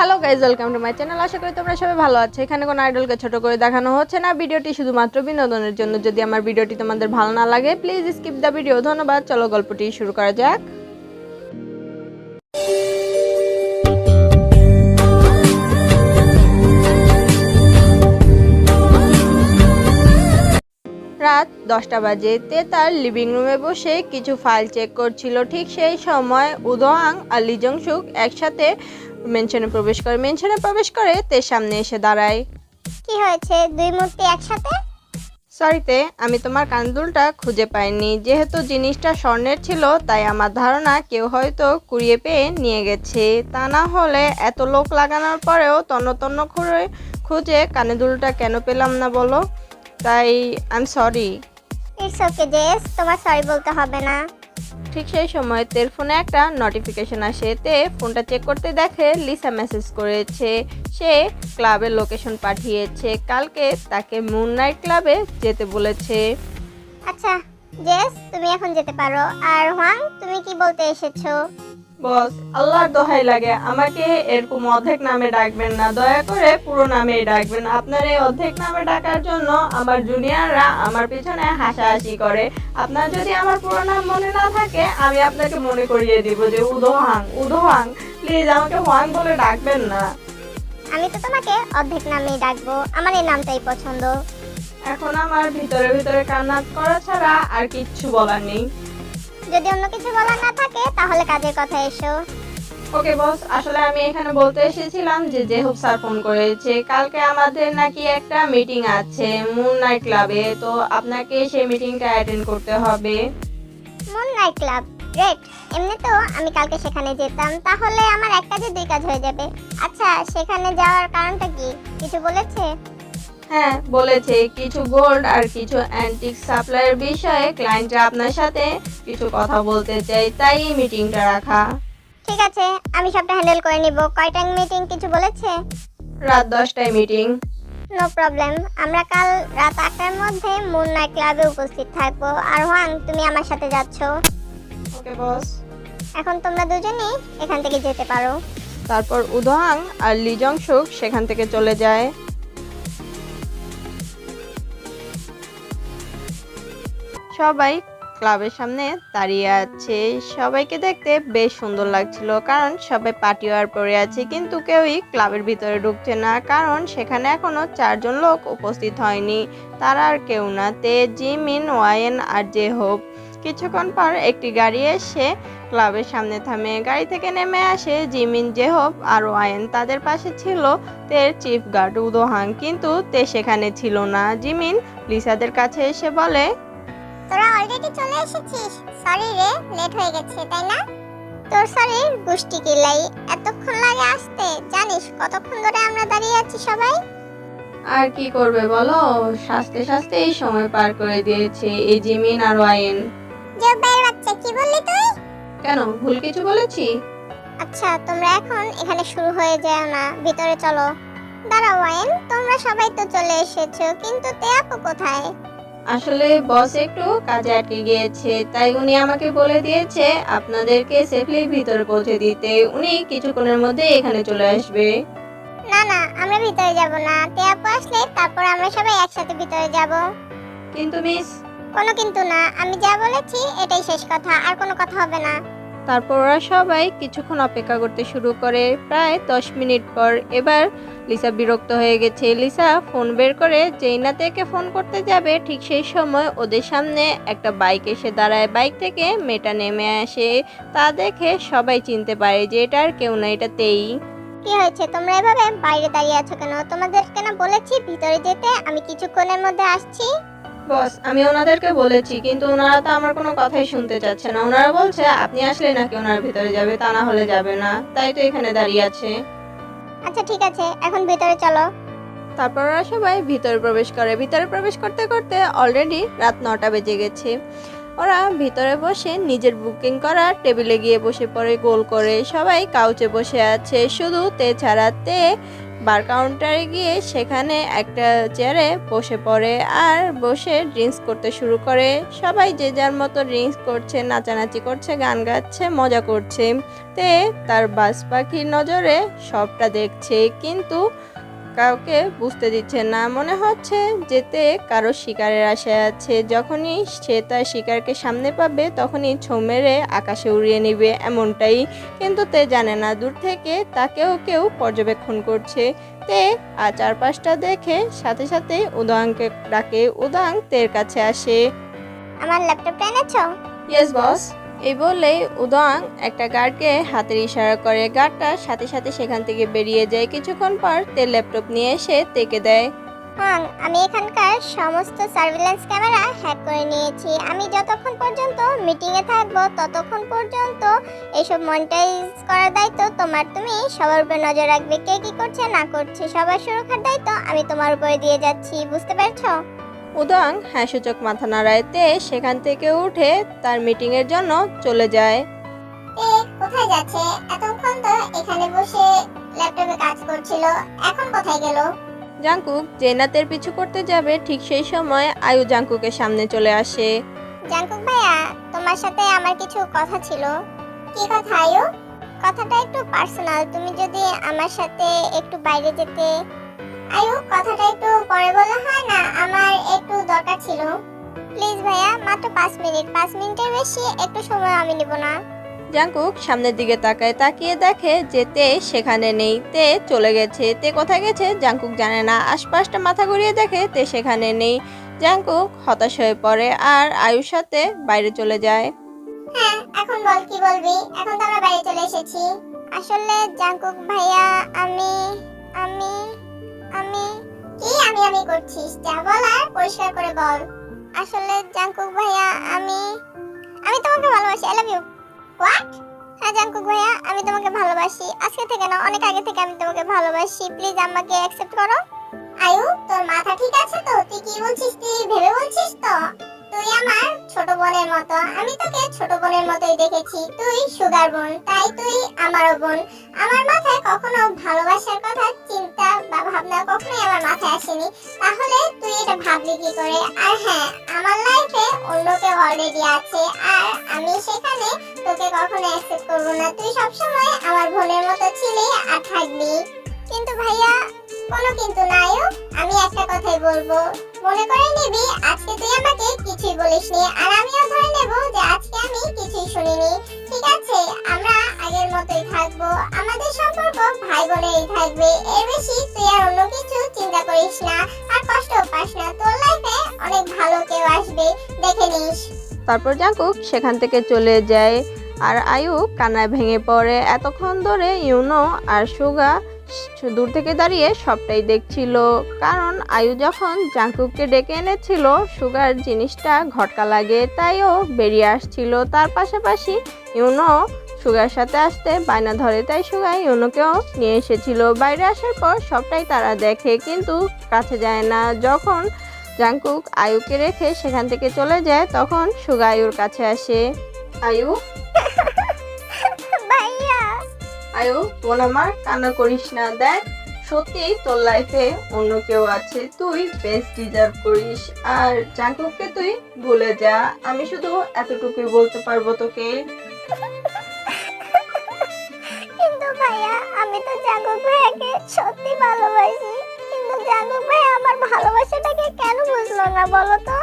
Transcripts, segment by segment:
Hello guys welcome to my channel আশা করি তোমরা সবাই ভালো আছো। এখানে কোনো আইডলকে ছোট করে দেখানো হচ্ছে না। ভিডিওটি শুধুমাত্র বিনোদনের জন্য। যদি আমার ভিডিওটি তোমাদের ভালো না লাগে প্লিজ স্কিপ দ্য ভিডিও ধন্যবাদ। চলো গল্পটি শুরু করা যাক। রাত দশটা বাজে। তে তার লিভিং রুমে বসে কিছু ফাইল চেক করছিল। ঠিক সেই সময় উদোয়াং আর লিজংসুক একসাথে মেনশনে প্রবেশ করে মেনশনে প্রবেশ করে তে সামনে এসে দাঁড়ায়। কি হয়েছে? দুই মূর্তি একসাথে? সরিতে আমি তোমার কান্দুলটা খুঁজে পাইনি। যেহেতু জিনিসটা স্বর্ণের ছিল তাই আমার ধারণা কেউ হয়তো কুড়িয়ে পেয়ে নিয়ে গেছে। তা না হলে এত লোক লাগানোর পরেও তন্ন তন্ন খুঁড়ে খুঁজে কানে দুলটা কেন পেলাম না বলো? তাই I am sorry it's okay JS তোমার সরি বলতে হবে না। ঠিক সেই সময় তের ফোনে একটা নোটিফিকেশন আসে। তে ফোনটা চেক করতে দেখে লিসা মেসেজ করেছে। সে ক্লাবের লোকেশন পাঠিয়েছে। কালকে তাকে মুন নাইট ক্লাবে যেতে বলেছে। আচ্ছা জেস তুমি এখন যেতে পারো। আর হোয়াং, তুমি কি বলতে এসেছ? বস আল্লাহর দোহাই লাগে। আমাকে এরকম অর্ধেক নামে ডাকবেন না। দয়া করে পুরো নামেই ডাকবেন। আপনার এই অর্ধেক নামে ডাকার জন্য আমার জুনিয়ররা আমার পিছনে হাসাহাসি করে। আপনার যদি আমার পুরো নাম মনে না থাকে আমি আপনাকে মনে করিয়ে দিব যে উদোহাং উদোহাং প্লিজ আমাকে হোয়াং বলে ডাকবেন না। আমি তো তোমাকে অর্ধেক নামেই ডাকবো। আমার এই নামটাই পছন্দ। এখন আমার ভিতরে ভিতরে কান্না করা ছাড়া আর কিচ্ছু বলার নেই। যদি অন্য কিছু বলার না থাকে তাহলে কাজের কথা এসো। ওকে বস। আসলে আমি এখানে বলতে এসেছিলাম যে জেহুব স্যার ফোন করেছে। কালকে আমাদের নাকি একটা মিটিং আছে মুন নাইট ক্লাবে। তো আপনাকে সেই মিটিংটা অ্যাটেন্ড করতে হবে। Moon night club? গ্রেট এমনি তো আমি কালকে সেখানে যেতাম। তাহলে আমার এক কাজে দুই কাজ হয়ে যাবে। আচ্ছা সেখানে যাওয়ার কারণটা কি? কিছু বলেছে? হ্যাঁ বলেছে কিছু গোল্ড আর কিছু অ্যান্টিক সাপ্লাইয়ের বিষয়ে ক্লায়েন্টরা আপনার সাথে কিছু কথা বলতে চাই তাই এই মিটিংটা রাখা। ঠিক আছে আমি সবটা হ্যান্ডেল করে নিব। কয়টা মিটিং কিছু বলেছে? রাত দশটায় মিটিং নো প্রবলেম আমরা কাল রাত আটটার মধ্যে মুন নাইট ক্লাবে উপস্থিত থাকব। আর হোয়াং তুমি আমার সাথে যাচ্ছ। ওকে বস এখন তোমরা দুজনেই এখান থেকে যেতে পারো। তারপর উদোহাং আর লিজং সুক সেখান থেকে চলে যায়। সবাই ক্লাবের সামনে দাঁড়িয়ে আছে। সবাইকে দেখতে বেশ সুন্দর লাগছিল, কারণ সবাই পার্টি ওয়ার পরে আছে, কিন্তু কেউই ক্লাবের ভিতরে ঢুকছে না, কারণ সেখানে এখনও চারজন লোক উপস্থিত হয়নি। তারা আর কেউ না, তে, জিমিন ওয়াইন আর জে হোপ। কিছুক্ষণ পর একটি গাড়ি এসে ক্লাবের সামনে থামে। গাড়ি থেকে নেমে আসে জিমিন জেহব আর ওয়াইন তাদের পাশে ছিল তের চিফ গার্ড উদোহাং কিন্তু তে সেখানে ছিল না। জিমিন লিসাদের কাছে এসে বলে তোরা অলরেডি চলে এসেছিস? সরি রে লেট হয়ে গেছে তাই না? তোর সরির গুষ্টি কিলাই এতক্ষণ লাগে আসতে জানিস কতক্ষণ ধরে আমরা দাঁড়িয়ে আছি সবাই? আর কি করবে বলো? সাজতে সাজতে এই সময় পার করে দিয়েছে এই জিমিন আর ওয়াইন। জব্বাইয়ের বাচ্চা কি বললি তুই? কেন ভুল কিছু বলেছি? আচ্ছা তোমরা এখন এখানে শুরু হয়ে যায় না ভিতরে চলো। দাঁড়াও ওয়াইন তোমরা সবাই তো চলে এসেছ কিন্তু তে আপু কোথায়? আসলে বস একটু কাজে আটকে গিয়েছে তাই উনি আমাকে বলে দিয়েছে আপনাদেরকে সেফলি ভিতরে পৌঁছে দিতে। উনি কিছুক্ষণের মধ্যে এখানে চলে আসবে। না না আমরা ভিতরে যাব না। তে আপু আসলে তারপর আমরা সবাই একসাথে ভিতরে যাব। কিন্তু মিস কোনো কিন্তু না আমি যা বলেছি এটাই শেষ কথা আর কোনো কথা হবে না। তারপর ওরা সবাই কিছুক্ষণ অপেক্ষা করতে শুরু করে। প্রায় দশ মিনিট পর এবার লিসা বিরক্ত হয়ে গেছে। লিসা ফোন বের করে যেইনা থেকে ফোন করতে যাবে। ঠিক সেই সময় ওদের সামনে একটা বাইক এসে দাঁড়ায়। বাইক থেকে মেয়েটা নেমে আসে। তা দেখে সবাই চিনতে পারে যে এটা আর কেউ না, এটা তেই। কি হয়েছে? তোমরা এভাবে বাইরে দাঁড়িয়ে আছো কেন? তোমাদের কেন বলেছি ভিতরে যেতে। আমি কিছুক্ষণের মধ্যে আসছি। বস আমি ওনাদেরকে বলেছি কিন্তু ওনারা তো আমার কোনো কথাই শুনতে চাচ্ছে না। ওনারা বলছে আপনি আসলে নাকি ওনার ভিতরে যাবে? তা না হলে যাবে না। তাই তো এখানে দাঁড়িয়ে আছে। আচ্ছা ঠিক আছে এখন ভিতরে চলো। তারপর ওরা সবাই ভিতরে প্রবেশ করে। ভিতরে প্রবেশ করতে করতে অলরেডি রাত নটা বেজে গেছে। ওরা ভিতরে বসে নিজের বুকিং করা টেবিলে গিয়ে বসে পড়ে গোল করে। সবাই কাউচে বসে আছে। শুধু তে ছাড়া তে বার কাউন্টারে গিয়ে সেখানে একটা চেয়ারে বসে পড়ে আর বসে ড্রিঙ্কস করতে শুরু করে। সবাই যে যার মতো ড্রিঙ্কস করছে, নাচানাচি করছে, গান গাচ্ছে, মজা করছে। তে তার বাস পাখির নজরে সবটা দেখছে। কিন্তু কাউকে বুঝতে দিচ্ছে না। মনে হচ্ছে যেতে কারও শিকারের আশায় আছে। যখনই সে তার শিকারকে সামনে পাবে তখনই ছো মেরে আকাশে উড়িয়ে নিবে এমনটাই। কিন্তু তে জানে না। দূর থেকে তাকেও কেউ পর্যবেক্ষণ করছে। তে আর চারপাশটা দেখে সাথে সাথে উদয়কে ডাকে উদয়ং তের কাছে আসে। আমার ল্যাপটপটা এনেছো? ইয়েস বস এই বলেই উদয়ং একটা গার্ডকে হাতের ইশারা করে গার্ডটা সাথে সাথে সেখান থেকে বেরিয়ে যায়। কিছুক্ষণ পর তের ল্যাপটপ নিয়ে এসে তেকে দেয়। হ্যাঁ আমি এখানকার সমস্ত সার্ভিল্যান্স ক্যামেরা হ্যাক করে নিয়েছি। আমি যতক্ষণ পর্যন্ত মিটিংয়ে থাকব, ততক্ষণ পর্যন্ত এইসব মনিটাইজ করার দায়িত্ব তোমার। তুমি সবার উপর নজর রাখবে কে কি করছে, না করছে। সবার সুরক্ষার দায়িত্ব আমি তোমার উপরে দিয়ে যাচ্ছি। বুঝতে পেরেছ? উদয়ং হ্যাঁ সূচক মাথা নাড়ায় তে সেখান থেকে উঠে তার মিটিংয়ের জন্য চলে যায়। এ কোথায় যাচ্ছে? এতক্ষণ তো এখানে বসে ল্যাপটপে কাজ করছিল এখন কোথায় গেল? জাঙ্কুক জেনাতের পিছু করতে যাবে ঠিক সেই সময় আয়ু জাঙ্কুকের সামনে চলে আসে। জাঙ্কুক ভাইয়া তোমার সাথে আমার কিছু কথা ছিল। কি কথা আয়ু? কথাটা একটু পার্সোনাল তুমি যদি আমার সাথে একটু বাইরে যেতে আয়ু কথাটা একটু পরে বলা হয় না? আমার একটু দরকার ছিল। প্লিজ ভাইয়া মাত্র পাঁচ মিনিট। পাঁচ মিনিটের বেশি একটু সময় আমি নিব না। জাঙ্কুক সামনের দিকে তাকায় তাকিয়ে দেখে যে তে সেখানে নেই। তে চলে গেছে। তে কোথায় গেছে জাঙ্কুক জানে না। আশপাশটা মাথা ঘুরিয়ে দেখে তে সেখানে নেই। জাঙ্কুক হতাশ হয়ে পড়ে আর আয়ুর সাথে বাইরে চলে যায়। হ্যাঁ এখন বল কি বলবি? এখন তো আমরা বাইরে চলে এসেছি। আসলে জাঙ্কুক ভাইয়া আমি আমি আমি কি আমি আমি করছিস? যা বল আর পরিষ্কার করে বল। আসলে জাঙ্কুক ভাইয়া, আমি আমি তোমাকে ভালোবাসি আই লাভ ইউ হোয়াট হ্যাঁ জাঙ্কুক ভাইয়া, আমি তোমাকে ভালোবাসি। আজকে থেকে না, অনেক আগে থেকে আমি তোমাকে ভালোবাসি। প্লিজ আমাকে অ্যাকসেপ্ট করো। আয়ু, তোর মাথা ঠিক আছে তো? তুই কি বলছিস? তুই ভেবে বলছিস তো? তুই আমার ছোট বোনের মতো, আমি তোকে ছোট বোনের মতোই দেখেছি। তুই সুগার বোন, তাই তুই আমারও বোন। আমার মাথায় কখনো ভালোবাসার কথা, চিন্তা বা ভাবনা কখনোই আমার মাথায় আসেনি। তাহলে তুই এটা ভাবলি কি করে? আর হ্যাঁ আমার লাইফে অন্য কেউ অলরেডি আছে, আর আমি সেখানে তোকে কখনো অ্যাকসেপ্ট করব না। তুই সবসময় আমার বোনের মতো ছিলি আর থাকবি। কিন্তু ভাইয়া কোনো কিন্তু নাই আমি একটা কথাই বলব। মনে করে নিবি, আজকে তুই আমাকে কিছুই বলিসনি আর আমিও ধরে নেব যে আজকে আমি কিছুই শুনিনি। ঠিক আছে, আমরা আগের মতোই থাকব। আমাদের সম্পর্ক ভাই বোনেরই থাকবে। এর বেশি তুই আর অন্য কিছু চিন্তা করিস না। আর কষ্ট পাস না। তোর লাইফে অনেক ভালো কেউ আসবে। দেখে নিস। তারপর জাঙ্কুক সেখান থেকে চলে যায়। আর আয়ু কান্নায় ভেঙে পড়ে। এতক্ষণ ধরে ইউনো আর সুগা দূর থেকে দাঁড়িয়ে সবটাই দেখছিল। কারণ আয়ু যখন জাঙ্কুককে ডেকে এনেছিল, সুগার জিনিসটা ঘটকা লাগে, তাইও বেরিয়ে আসছিল। তার পাশাপাশি ইউনো সুগার সাথে আসতে বায়না ধরে, তাই সুগা ইউনোকেও নিয়ে এসেছিল। বাইরে আসার পর সবটাই তারা দেখে, কিন্তু কাছে যায় না। যখন জাঙ্কুক আয়ুকে রেখে সেখান থেকে চলে যায়, তখন সুগা আয়ুর কাছে আসে। আয়ু? আয়ু বোন আমার কান্না করিস না, দেখ। সত্যি তোর লাইফে অন্য কেউ আছে, তুই বেস্ট ডিজার্ভ করিস। আর জাঙ্কুককে তুই ভুলে যা, আমি শুধু এতটুকুই বলতে পারব তোকে। কিন্তু ভাইয়া, আমি তো জাঙ্গুক ভাইয়াকে সত্যি ভালোবাসি। কিন্তু জাঙ্গুক ভাইয়া আমার ভালোবাসাটাকে কেন বুঝলো না, বলো তো?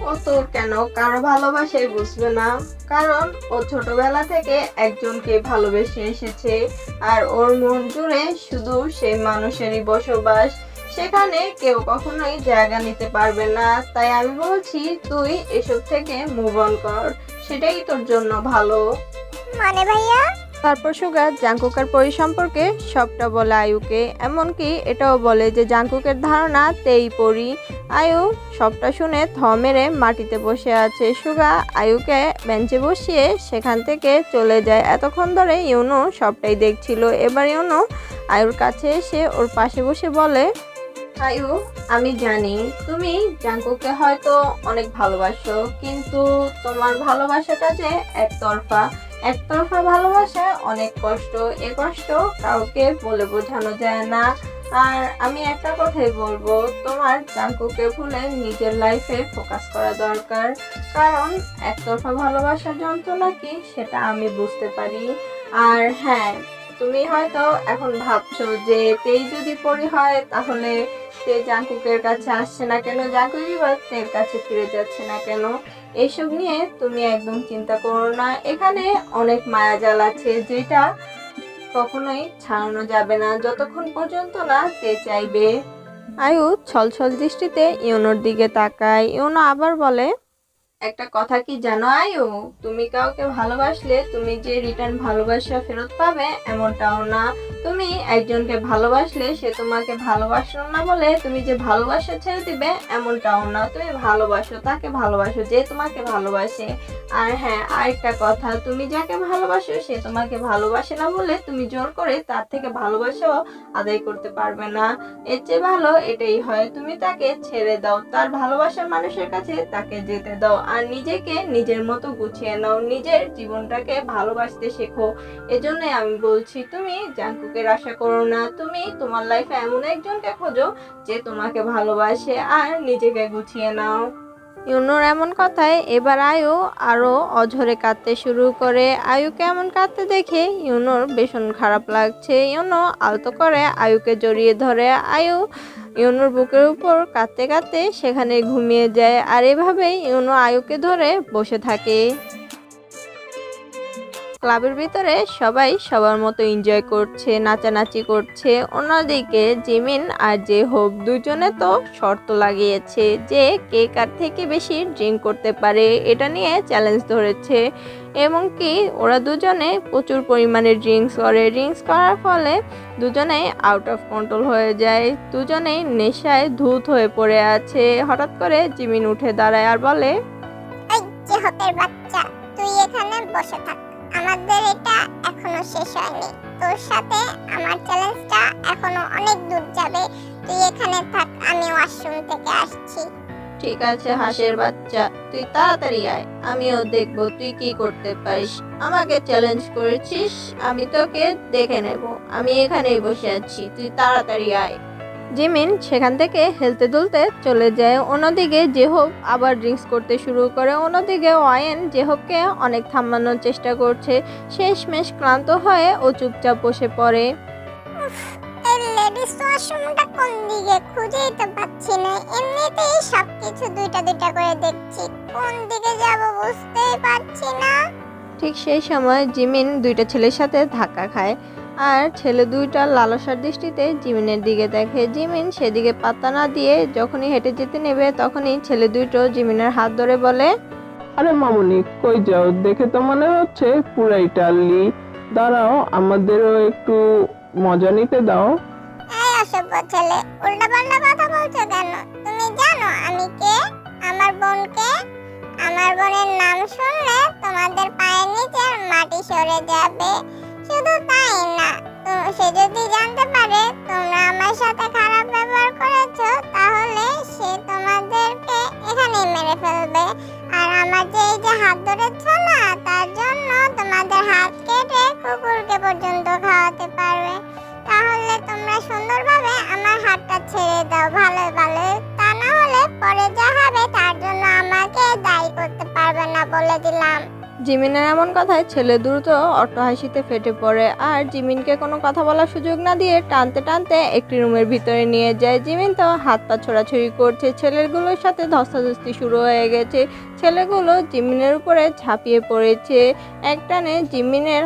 ও তোর কেন কারও ভালোবাসাই বুঝবে না। কারণ ও ছোটবেলা থেকে একজনকে ভালোবেসে এসেছে আর ওর মন জুড়ে শুধু সেই মানুষেরই বসবাস। সেখানে কেউ কখনোই জায়গা নিতে পারবে না। তাই আমি বলছি, তুই এসব থেকে মুভ অন কর। সেটাই তোর জন্য ভালো। মানে ভাইয়া? তারপর সুগা জাঙ্কুকের পরি সম্পর্কে সবটা বলে আয়ুকে। এমনকি এটাও বলে যে জাঙ্কুকের ধারণা তেই পরি। আয়ু সবটা শুনে থ মেরে মাটিতে বসে আছে। সুগা আয়ুকে বেঞ্চে বসিয়ে সেখান থেকে চলে যায়। এতক্ষণ ধরে ইউনো সবটাই দেখছিল। এবার ইউনো আয়ুর কাছে এসে ওর পাশে বসে বলে, আয়ু, আমি জানি তুমি জাঙ্কুকে হয়তো অনেক ভালোবাসো, কিন্তু তোমার ভালোবাসাটা যে একতরফা। একতরফা ভালোবাসা, অনেক কষ্ট, এ কষ্ট কাউকে বলে বোঝানো যায় না। আর আমি একটা কথাই বলব, তোমার জাঙ্কুকে ভুলে নিজের লাইফে ফোকাস করা দরকার। কারণ একতরফা ভালোবাসার যন্ত্রণা কি সেটা আমি বুঝতে পারি। আর হ্যাঁ তুমি হয়তো এখন ভাবছ যে তেই যদি পরি হয়, তাহলে তে জাঙ্কুকের কাছে আসছে না কেন? জাঙ্কুকই বা তের কাছে ফিরে যাচ্ছে না কেন? এইসব নিয়ে তুমি একদম চিন্তা করো না। এখানে অনেক মায়াজাল আছে যেটা কখনোই ছাড়ানো যাবে না। যতক্ষণ পর্যন্ত না তে চাইবে। আয়ু ছলছল দৃষ্টিতে ইউনোর দিকে তাকায়। ইউনো আবার বলে একটা কথা কি জানো আয়ু? তুমি কাউকে ভালোবাসলে তুমি যে রিটার্ন ভালোবাসা ফেরত পাবে এমনটাও না। তুমি একজনকে ভালোবাসলে সে তোমাকে ভালোবাসলো না বলে তুমি যে ভালোবাসা ছেড়ে দিবে এমনটাও না। তুমি ভালোবাসো, তাকে ভালোবাসো, যে তোমাকে ভালোবাসে। আর হ্যাঁ আরেকটা কথা, তুমি যাকে ভালোবাসো সে তোমাকে ভালোবাসে না বলে তুমি জোর করে তার থেকে ভালোবাসাও আদায় করতে পারবে না। এর চেয়ে ভালো এটাই হয়, তুমি তাকে ছেড়ে দাও। তার ভালোবাসার মানুষের কাছে তাকে যেতে দাও। আর নিজেকে নিজের মতো গুছিয়ে নাও। নিজের জীবনটাকে ভালোবাসতে শেখো। এজন্যই আমি বলছি, তুমি জাঙ্কুকের আশা করো না। তুমি তোমার লাইফে এমন একজনকে খোঁজো যে তোমাকে ভালোবাসে আর নিজেকে গুছিয়ে নাও। ইউনোর এমন কথায় এবার আয়ু আরও অঝরে কাঁদতে শুরু করে। আয়ুকে এমন কাঁদতে দেখে ইউনোর ভীষণ খারাপ লাগছে। ইউনো আলতো করে আয়ুকে জড়িয়ে ধরে। আয়ু ইউনোর বুকের উপর কাঁদতে কাঁদতে সেখানে ঘুমিয়ে যায়। আর এভাবেই ইউনো আয়ুকে ধরে বসে থাকে। ক্লাবের ভিতরে সবাই সবার মতো এনজয় করছে, নাচানাচি করছে। অন্যদিকে জিমিন আর যে হোপ দুজনে তো শর্ত লাগিয়েছে যে কে কার থেকে বেশি ড্রিঙ্ক করতে পারে, এটা নিয়ে চ্যালেঞ্জ ধরেছে। এমনকি ওরা দুজনে প্রচুর পরিমাণে ড্রিঙ্কস করে। ড্রিঙ্কস করার ফলে দুজনেই আউট অফ কন্ট্রোল হয়ে যায়। দুজনেই নেশায় ধূত হয়ে পড়ে আছে। হঠাৎ করে জিমিন উঠে দাঁড়ায় আর বলে বাচ্চা, তুই এখানে বসে থাক। আমাদের এটা এখনও শেষ হয়নি। তোর সাথে আমার চ্যালেঞ্জটা এখনও অনেক দূর যাবে। তুই এখানে থাক, আমি ওয়াশরুম থেকে আসছি। ঠিক আছে, হাঁসের বাচ্চা। তুই তাড়াতাড়ি আয়, আমিও দেখব তুই কি করতে পারিস। আমাকে চ্যালেঞ্জ করেছিস, আমি তোকে দেখে নেব। আমি এখানেই বসে আছি, তুই তাড়াতাড়ি আয়। জিমিন সেখান থেকে হেলতে দুলতে চলে যায়। অন্যদিকে জেহব আবার ড্রিঙ্কস করতে শুরু করে। অন্যদিকে ওয়াইন জেহবকে অনেক থামানোর চেষ্টা করছে। শেষমেশ ক্লান্ত হয়ে ও চুপচাপ বসে পড়ে। এই লেডিস ওয়াশরুমটা কোন দিকে? খুঁজেই তো পাচ্ছি না। এমনিতেই সবকিছু দুইটা দুইটা করে দেখছি। কোন দিকে যাব বুঝতেই পারছি না। ঠিক সেই সময় জিমিন দুইটা ছেলের সাথে ধাক্কা খায়। আর ছেলে দুইটা লালসার দৃষ্টিতে জিমিনের দিকে দেখে। জিমিন সেদিকে পাত্তা না দিয়ে যখনই হেঁটে যেতে নেবে তখনই ছেলে দুটো জিমিনের হাত ধরে বলে আরে মামুনি কই যাও? দেখে তো মনে হচ্ছে পুরা ইটালি দাঁড়াও আমাদেরও একটু মজা নিতে দাও। এই অসভ্য ছেলে উল্টা পাল্টা কথা বলছো কেন? তুমি জানো আমি কে? আমার বোনকে? আমার বোনের নাম শুনলে তোমাদের পায়ের নিচে মাটি সরে যাবে। শুধু তাই না সে যদি জানতে পারে তোমরা আমার সাথে খারাপ ব্যবহার করেছ, তাহলে সে তোমাদেরকে এখানেই মেরে ফেলবে। আর আমার যে এই যে হাত ধরেছ না, তার জন্য তোমাদের হাত কেটে কুকুরকে জিমিনের এমন কথায় ছেলে দ্রুত অট্টহাসিতে ফেটে পড়ে। আর জিমিনকে কোনো কথা বলার সুযোগ না দিয়ে টানতে টানতে একটি রুমের ভিতরে নিয়ে যায়। জিমিন তো হাত পা ছোড়াছড়ি করছে। ছেলেগুলোর সাথে ধস্তাধস্তি শুরু হয়ে গেছে। ছেলেগুলো জিমিনের উপরে ঝাঁপিয়ে পড়েছে। একটানে জিমিনের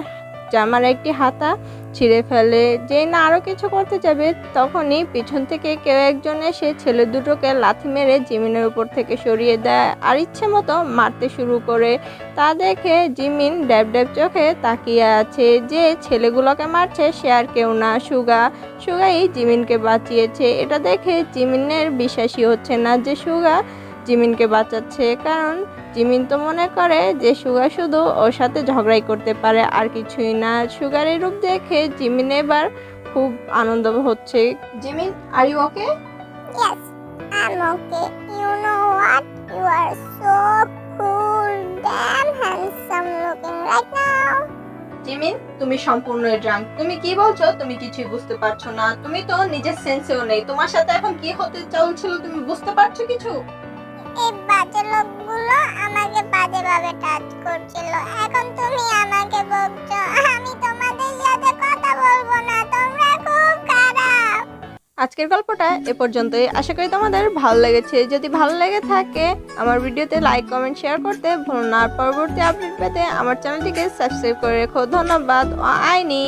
জামার একটি হাতা ছিঁড়ে ফেলে। যে না আরও কিছু করতে যাবে, তখনই পিছন থেকে কেউ একজন এসে ছেলে দুটোকে লাথি মেরে জিমিনের উপর থেকে সরিয়ে দেয় আর ইচ্ছে মতো মারতে শুরু করে। তা দেখে জিমিন ড্যাব ড্যাব চোখে তাকিয়ে আছে যে ছেলেগুলোকে মারছে সে আর কেউ না, সুগা। সুগাই জিমিনকে বাঁচিয়েছে। এটা দেখে জিমিনের বিশ্বাসই হচ্ছে না যে সুগা জিমিনকে বাঁচাচ্ছে কারণ জিমিন তো মনে করে যে সুগার শুধু ওর সাথে ঝগড়াই করতে পারে আর কিছুই না। সুগার এই রূপ দেখে জিমিন এবার খুব আনন্দ হচ্ছে। Jimin are you okay Yes, I'm okay. You know what? You are so cool, damn handsome looking right now. Jimin তুমি সম্পূর্ণ ড্রাঙ্ক। তুমি কি বলছো? তুমি কিছুই বুঝতে পারছ না। তুমি তো নিজের সেন্সেও নেই। তোমার সাথে এখন কি হতে চলছিল তুমি বুঝতে পারছ কিছু? আজকের গল্পটা এ পর্যন্তই। আশা করি তোমাদের ভালো লেগেছে। যদি ভালো লেগে থাকে, আমার ভিডিওতে লাইক কমেন্ট শেয়ার করতে ভুলো না। পরবর্তী আপডেট পেতে আমার চ্যানেলটিকে সাবস্ক্রাইব করে রেখো। ধন্যবাদ। আইনি।